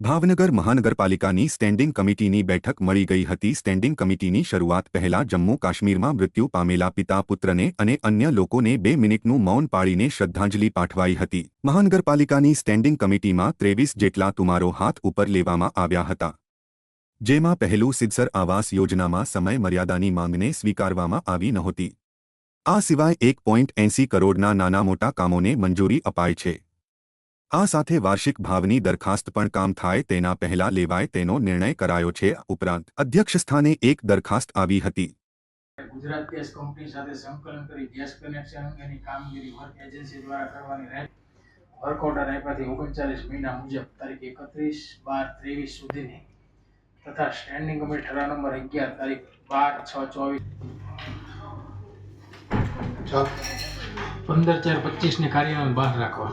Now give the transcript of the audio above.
ભાવનગર મહાનગરપાલિકાની સ્ટેન્ડિંગ કમિટીની બેઠક મળી ગઈ હતી. સ્ટેન્ડિંગ કમિટીની શરૂઆત પહેલા જમ્મુ કાશ્મીરમાં મૃત્યુ પામેલા પિતા પુત્રને અને અન્ય લોકોને બે મિનિટનું મૌન પાળીને શ્રદ્ધાંજલિ પાઠવાઈ હતી. મહાનગરપાલિકાની સ્ટેન્ડિંગ કમિટીમાં ત્રેવીસ જેટલા તુમારો હાથ ઉપર લેવામાં આવ્યા હતા. જેમાં પહેલું સિદ્ધસર આવાસ યોજનામાં સમય મર્યાદાની માંગને સ્વીકારવામાં આવી નહોતી. આ સિવાય એક પોઈન્ટ એંસી કરોડના નાના મોટા કામોને મંજૂરી અપાય છે. આ સાથે વાર્ષિક ભાવની દરખાસ્ત પણ કામ થાય તેના પહેલા લેવાય તેનો નિર્ણય કરાયો છે. ઉપરાંત અધ્યક્ષસ્થાને એક દરખાસ્ત આવી હતી. ગુજરાત ગેસ કંપની સાથે સંકલન કરી ગેસ કનેક્શન અંગેની કામગીરી વર્ક એજન્સી દ્વારા કરવાની રહે વર્ક ઓર્ડર આપ્યાથી ઓગણચાલીસ મહિના મુજબ તારીખ એકત્રીસ બાર ત્રેવીસ સુધીની. તથા સ્ટેન્ડિંગ કમિટી ઠરાવ નંબર અગિયાર તારીખ બાર છ ચોવીસ. પંદર ચાર પચીસની કાર્યવાહી બહાર રાખવા